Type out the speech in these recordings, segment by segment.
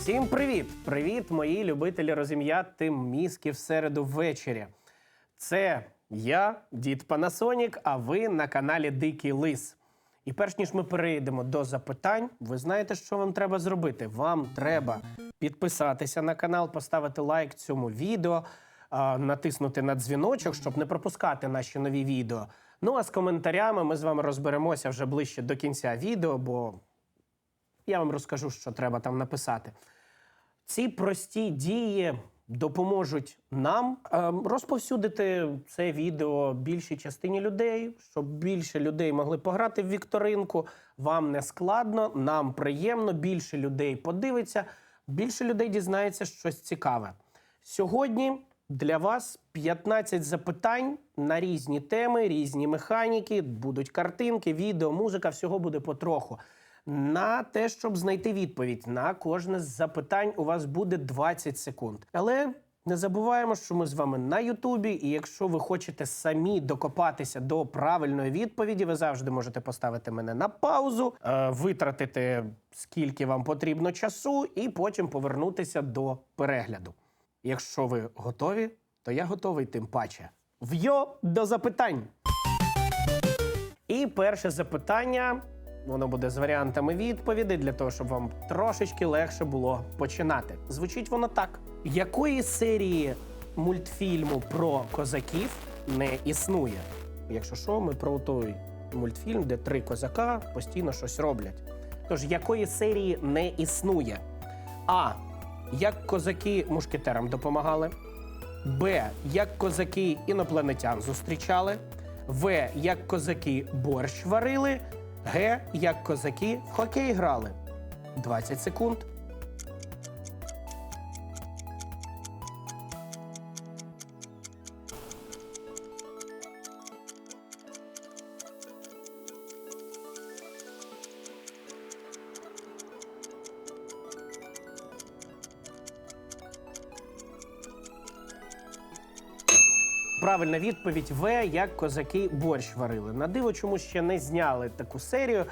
Всім привіт! Привіт, мої любителі розім'яти мізки в середу ввечері. Це я, дід Панасонік, а ви на каналі Дикий Лис. І перш ніж ми перейдемо до запитань, ви знаєте, що вам треба зробити? Вам треба підписатися на канал, поставити лайк цьому відео, натиснути на дзвіночок, щоб не пропускати наші нові відео. Ну а з коментарями ми з вами розберемося вже ближче до кінця відео, бо я вам розкажу, що треба там написати. Ці прості дії допоможуть нам е, розповсюдити це відео більшій частині людей, щоб більше людей могли пограти в вікторинку. Вам не складно, нам приємно, більше людей подивиться, більше людей дізнається щось цікаве. Сьогодні для вас 15 запитань на різні теми, різні механіки, будуть картинки, відео, музика, всього буде потроху. На те, щоб знайти відповідь на кожне з запитань, у вас буде 20 секунд. Але не забуваємо, що ми з вами на Ютубі, і якщо ви хочете самі докопатися до правильної відповіді, ви завжди можете поставити мене на паузу, е, витратити скільки вам потрібно часу, і потім повернутися до перегляду. Якщо ви готові, то я готовий тим паче. Вйо до запитань! І перше запитання. Воно буде з варіантами відповідей для того, щоб вам трошечки легше було починати. Звучить воно так: якої серії мультфільму про козаків не існує? Якщо що, ми про той мультфільм, де три козака постійно щось роблять. Тож якої серії не існує? А. Як козаки мушкетерам допомагали. Б. Як козаки інопланетян зустрічали. В. Як козаки борщ варили. Г. Як козаки в хокей грали. 20 секунд. Правильна відповідь В, як козаки борщ варили. На диво, чому ще не зняли таку серію.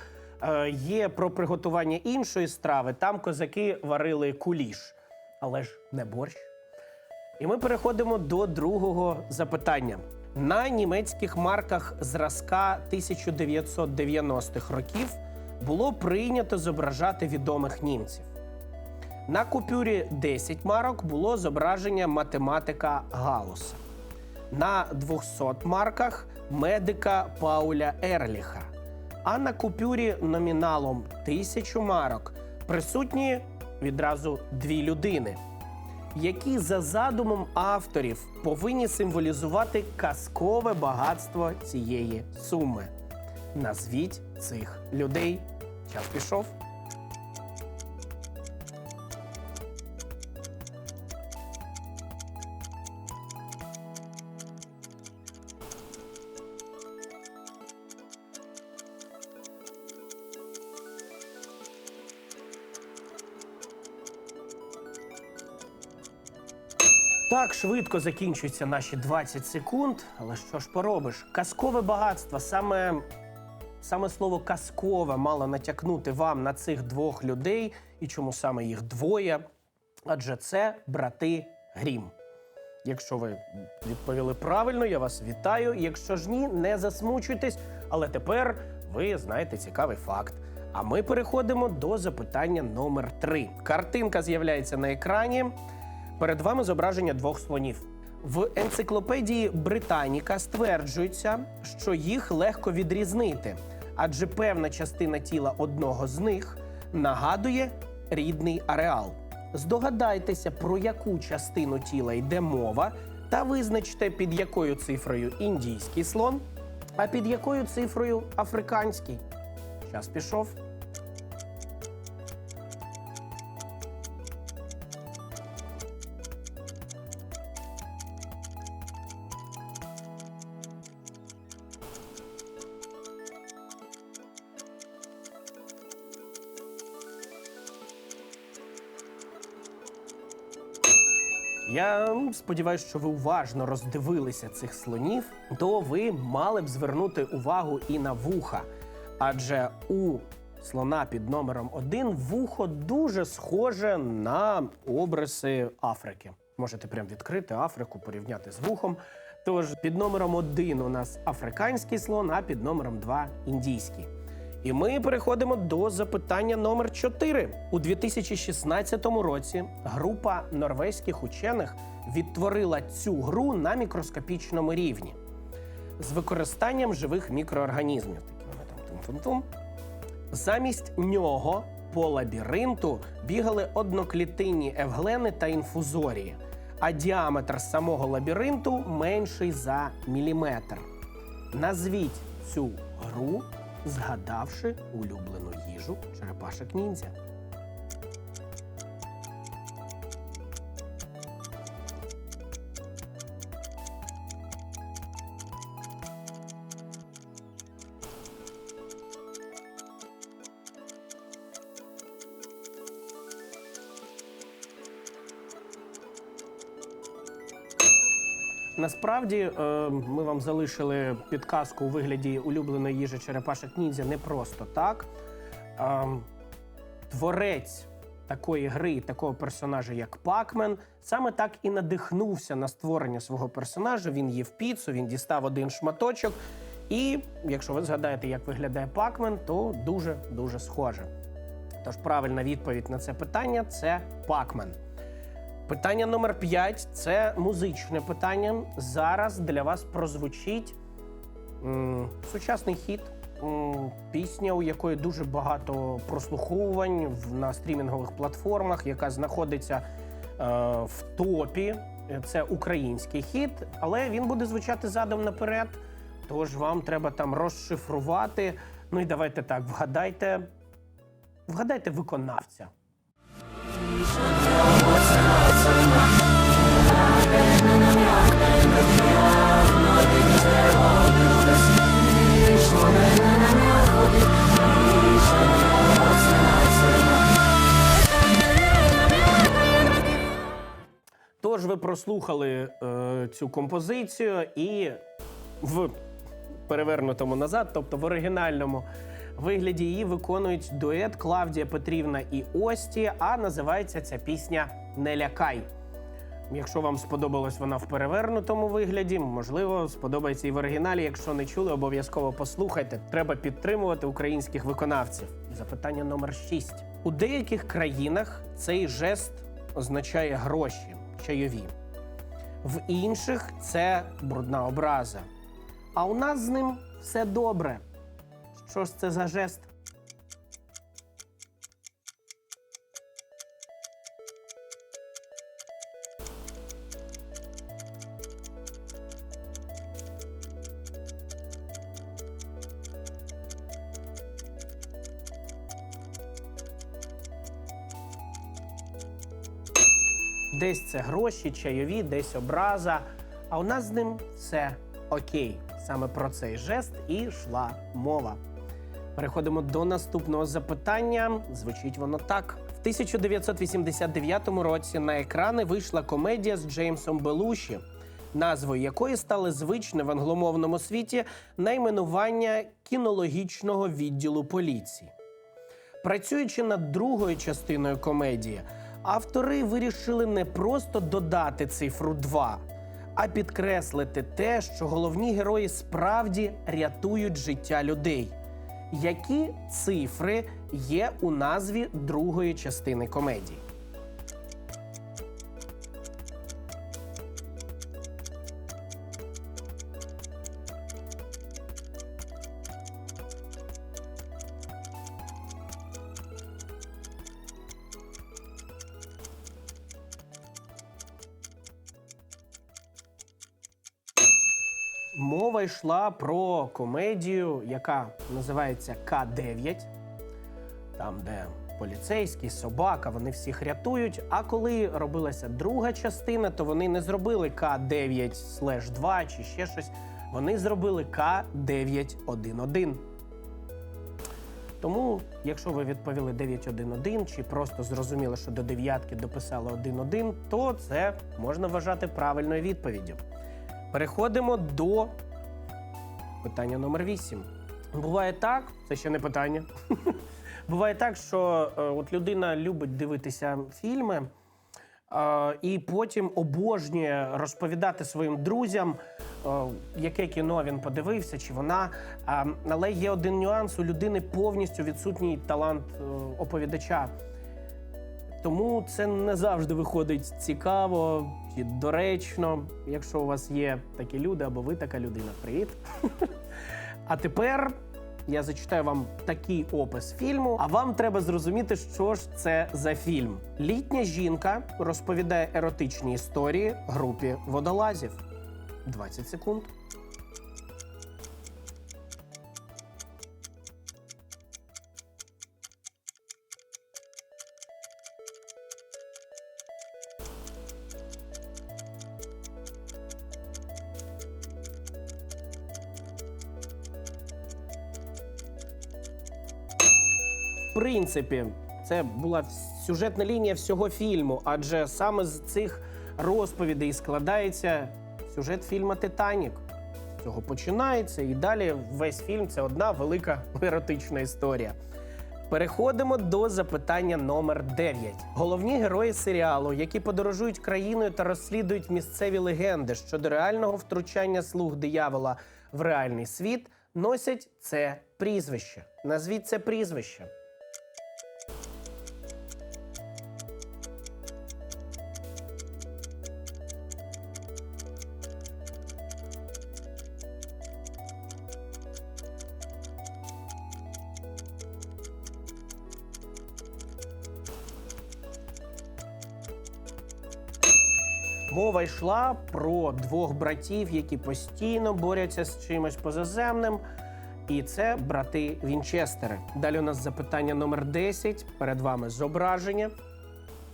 Е, є про приготування іншої страви. Там козаки варили куліш, але ж не борщ. І ми переходимо до другого запитання. На німецьких марках зразка 1990-х років було прийнято зображати відомих німців. На купюрі 10 марок було зображення математика Галуса. На 200 марках медика Пауля Ерліха. А на купюрі номіналом 1000 марок присутні відразу дві людини, які за задумом авторів повинні символізувати казкове багатство цієї суми. Назвіть цих людей. Час пішов. Швидко закінчуються наші 20 секунд. Але що ж поробиш? Казкове багатство. Саме, саме слово казкове мало натякнути вам на цих двох людей. І чому саме їх двоє? Адже це брати Грім. Якщо ви відповіли правильно, я вас вітаю. Якщо ж ні, не засмучуйтесь. Але тепер ви знаєте цікавий факт. А ми переходимо до запитання номер 3 Картинка з'являється на екрані. Перед вами зображення двох слонів. В енциклопедії Британіка стверджується, що їх легко відрізнити, адже певна частина тіла одного з них нагадує рідний ареал. Здогадайтеся, про яку частину тіла йде мова, та визначте, під якою цифрою індійський слон, а під якою цифрою африканський. Час пішов. Сподіваюся, що ви уважно роздивилися цих слонів, то ви мали б звернути увагу і на вуха. Адже у слона під номером 1 вухо дуже схоже на обриси Африки. Можете прям відкрити Африку, порівняти з вухом. Тож під номером 1 у нас африканський слон, а під номером 2 індійський. І ми переходимо до запитання номер 4. У 2016 році група норвезьких учених відтворила цю гру на мікроскопічному рівні з використанням живих мікроорганізмів. Тум-тум-тум. Замість нього по лабіринту бігали одноклітинні евглени та інфузорії, а діаметр самого лабіринту менший за міліметр. Назвіть цю гру, згадавши улюблену їжу черепашок ніндзя. Насправді е, ми вам залишили підказку у вигляді улюбленої їжі черепашок ніндзя не просто так. Е, Творець такої гри, такого персонажа, як Пакмен, саме так і надихнувся на створення свого персонажа. Він їв піцу, він дістав один шматочок. І якщо ви згадаєте, як виглядає Пакмен, то дуже дуже схоже. Тож правильна відповідь на це питання це Пакмен. Питання номер 5 це музичне питання. Зараз для вас прозвучить м, сучасний хіт, м, пісня, у якої дуже багато прослуховувань на стрімінгових платформах, яка знаходиться е, в топі. Це український хіт, але він буде звучати задом наперед. Тож вам треба там розшифрувати. Ну і давайте так, вгадайте, вгадайте виконавця. Тож ви прослухали е, цю композицію і в перевернутому назад, тобто в оригінальному вигляді її виконують дует Клавдія Петрівна і Ості, а називається ця пісня Не лякай. Якщо вам сподобалась вона в перевернутому вигляді, можливо, сподобається і в оригіналі. Якщо не чули, обов'язково послухайте. Треба підтримувати українських виконавців. Запитання номер 6. У деяких країнах цей жест означає гроші, чайові. В інших це брудна образа. А у нас з ним все добре. Що ж це за жест? Десь це гроші, чайові, десь образа. А у нас з ним все окей. Саме про цей жест і йшла мова. Переходимо до наступного запитання. Звучить воно так: в 1989 році на екрани вийшла комедія з Джеймсом Белуші, назвою якої стали звичне в англомовному світі найменування кінологічного відділу поліції. Працюючи над другою частиною комедії, автори вирішили не просто додати цифру 2, а підкреслити те, що головні герої справді рятують життя людей. Які цифри є у назві другої частини комедії? Мова йшла про комедію, яка називається К9, там, де поліцейський, собака, вони всіх рятують. А коли робилася друга частина, то вони не зробили К9 2 чи ще щось. Вони зробили К911. Тому, якщо ви відповіли 911 чи просто зрозуміли, що до дев'ятки дописали 1-1, то це можна вважати правильною відповіддю. Переходимо до питання номер 8. Буває так, це ще не питання. буває так, що е, от людина любить дивитися фільми. е, І потім обожнює розповідати своїм друзям, е, яке кіно він подивився, чи вона. Але є один нюанс: у людини повністю відсутній талант оповідача. Тому це не завжди виходить цікаво чи доречно, якщо у вас є такі люди або ви така людина. Привіт. А тепер я зачитаю вам такий опис фільму, а вам треба зрозуміти, що ж це за фільм. Літня жінка розповідає еротичні історії групі водолазів. 20 секунд. Принципі, це була сюжетна лінія всього фільму, адже саме з цих розповідей складається сюжет фільму Титанік. З цього починається, і далі весь фільм це одна велика еротична історія. Переходимо до запитання номер 9. Головні герої серіалу, які подорожують країною та розслідують місцеві легенди щодо реального втручання слуг диявола в реальний світ, носять це прізвище. Назвіть це прізвище. Мова йшла про двох братів, які постійно борються з чимось позаземним. І це брати Вінчестери. Далі у нас запитання номер 10. Перед вами зображення.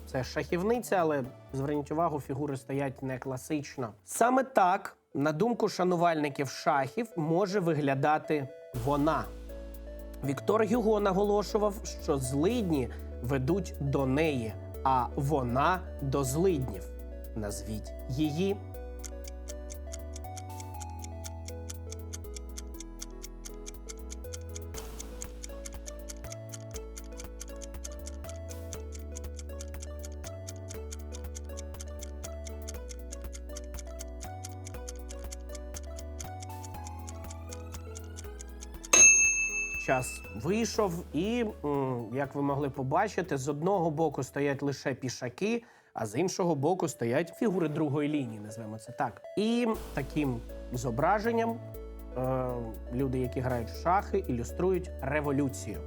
Це шахівниця, але зверніть увагу, фігури стоять не класично. Саме так, на думку шанувальників шахів, може виглядати вона. Віктор Гюго наголошував, що злидні ведуть до неї, а вона до злиднів. Назвіть її. Час вийшов, і як ви могли побачити, з одного боку стоять лише пішаки, а з іншого боку стоять фігури другої лінії, назвемо це так. І таким зображенням е, люди, які грають в шахи, ілюструють революцію.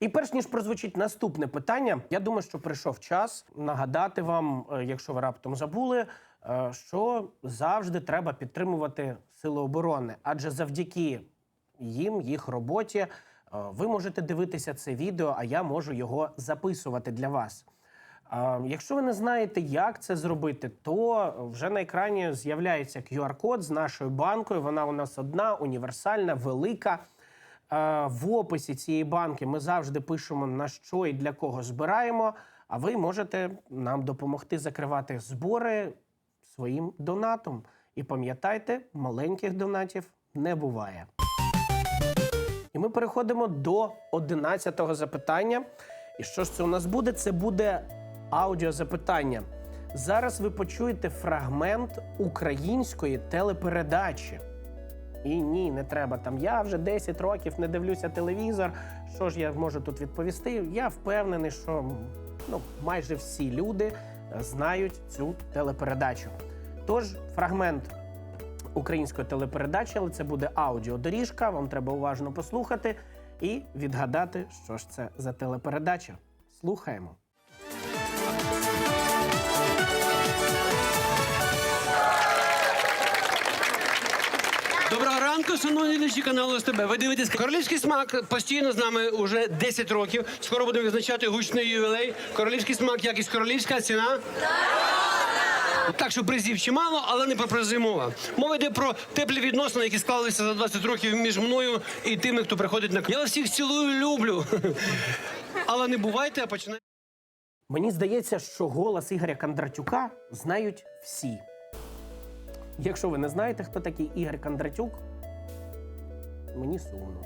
І перш ніж прозвучить наступне питання, я думаю, що прийшов час нагадати вам, е, якщо ви раптом забули, е, що завжди треба підтримувати сили оборони, адже завдяки їм, їх роботі, е, ви можете дивитися це відео, а я можу його записувати для вас. Якщо ви не знаєте, як це зробити, то вже на екрані з'являється QR-код з нашою банкою. Вона у нас одна, універсальна, велика. В описі цієї банки ми завжди пишемо на що і для кого збираємо. А ви можете нам допомогти закривати збори своїм донатом. І пам'ятайте, маленьких донатів не буває. І ми переходимо до 11-го запитання. І що ж це у нас буде? Це буде аудіозапитання. Зараз ви почуєте фрагмент української телепередачі. І ні, не треба там. Я вже 10 років не дивлюся телевізор. Що ж я можу тут відповісти? Я впевнений, що ну, майже всі люди е, знають цю телепередачу. Тож, фрагмент української телепередачі, але це буде аудіодоріжка. Вам треба уважно послухати і відгадати, що ж це за телепередача. Слухаємо. Ранку, шановні глядачі каналу СТБ. Ви дивитесь королівський смак постійно з нами уже 10 років. Скоро будемо відзначати гучний ювілей. Королівський смак, якість королівська ціна. Так що призів чимало, але не про призи мова. Мова йде про теплі відносини, які склалися за 20 років між мною і тими, хто приходить на Я вас всіх цілую, люблю. Але не бувайте, а починайте. Мені здається, що голос Ігоря Кондратюка знають всі. Якщо ви не знаєте, хто такий Ігор Кондратюк, мені сумно.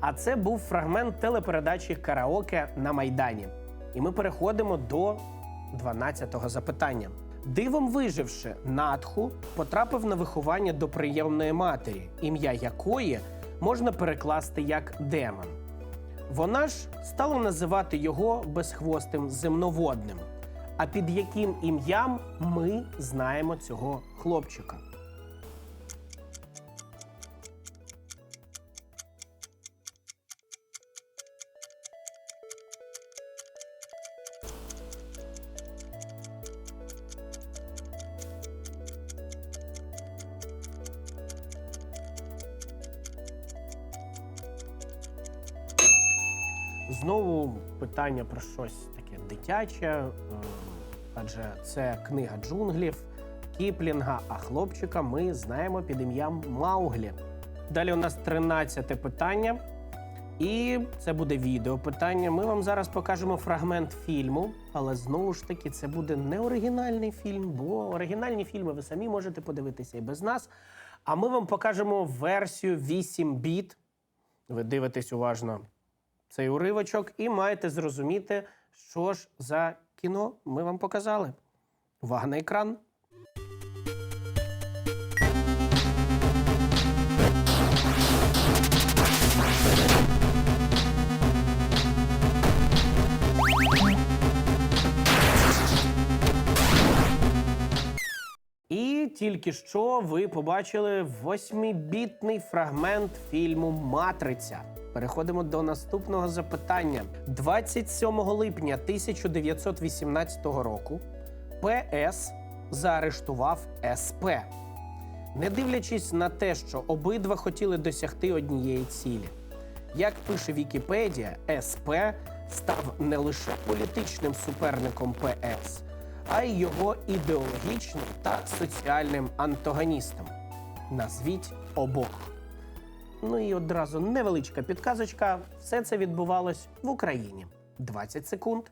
А це був фрагмент телепередачі Караоке на Майдані. І ми переходимо до 12-го запитання. Дивом виживши, Надху потрапив на виховання до прийомної матері, ім'я якої можна перекласти як демон. Вона ж стала називати його безхвостим земноводним. А під яким ім'ям ми знаємо цього хлопчика? Знову питання про щось таке дитяче, е, адже це книга джунглів Кіплінга, а хлопчика ми знаємо під ім'ям Мауглі. Далі у нас 13 питання. І це буде відео питання. Ми вам зараз покажемо фрагмент фільму, але знову ж таки це буде не оригінальний фільм, бо оригінальні фільми ви самі можете подивитися і без нас. А ми вам покажемо версію 8 біт. Ви дивитесь уважно цей уривочок і маєте зрозуміти, що ж за кіно ми вам показали. Увага на екран. І тільки що ви побачили восьмибітний фрагмент фільму Матриця. Переходимо до наступного запитання. 27 липня 1918 року ПС заарештував СП. Не дивлячись на те, що обидва хотіли досягти однієї цілі. Як пише Вікіпедія, СП став не лише політичним суперником ПС, а й його ідеологічним та соціальним антагоністом. Назвіть обох. Ну і одразу невеличка підказочка. Все це відбувалось в Україні. 20 секунд.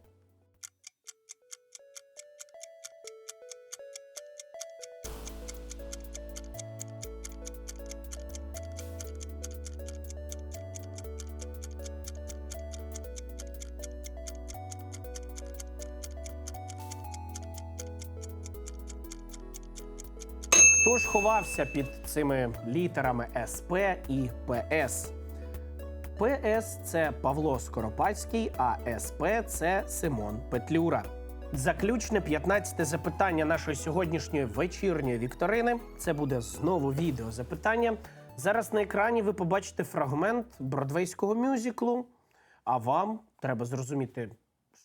Хто ж ховався під цими літерами СП і ПС? ПС це Павло Скоропадський, а СП це Симон Петлюра. Заключне 15 запитання нашої сьогоднішньої вечірньої вікторини. Це буде знову відео запитання. Зараз на екрані ви побачите фрагмент бродвейського мюзиклу. А вам треба зрозуміти,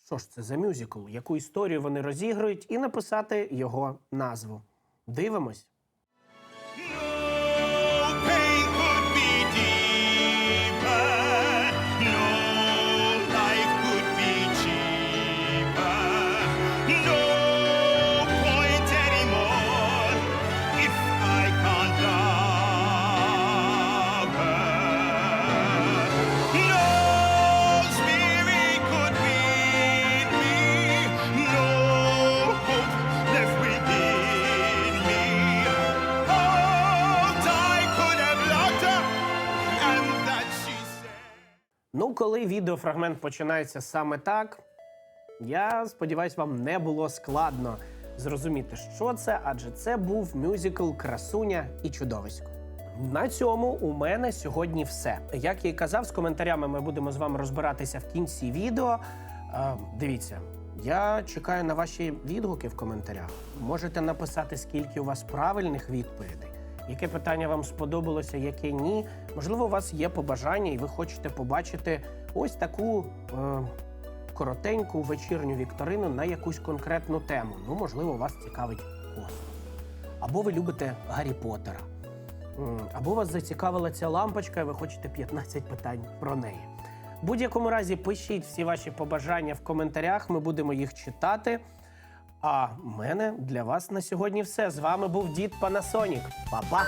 що ж це за мюзикл, яку історію вони розігрують, і написати його назву. Дивимось. Коли відеофрагмент починається саме так, я сподіваюся, вам не було складно зрозуміти, що це, адже це був мюзикл Красуня і чудовисько. На цьому у мене сьогодні все. Як я і казав, з коментарями ми будемо з вами розбиратися в кінці відео. Е, дивіться, я чекаю на ваші відгуки в коментарях. Можете написати, скільки у вас правильних відповідей, яке питання вам сподобалося, яке ні. Можливо, у вас є побажання, і ви хочете побачити ось таку е, коротеньку вечірню вікторину на якусь конкретну тему. Ну, можливо, вас цікавить космос. Або ви любите Гаррі Поттера. Або вас зацікавила ця лампочка, і ви хочете 15 питань про неї. В будь-якому разі пишіть всі ваші побажання в коментарях, ми будемо їх читати. А в мене для вас на сьогодні все. З вами був дід Панасонік. Па-па!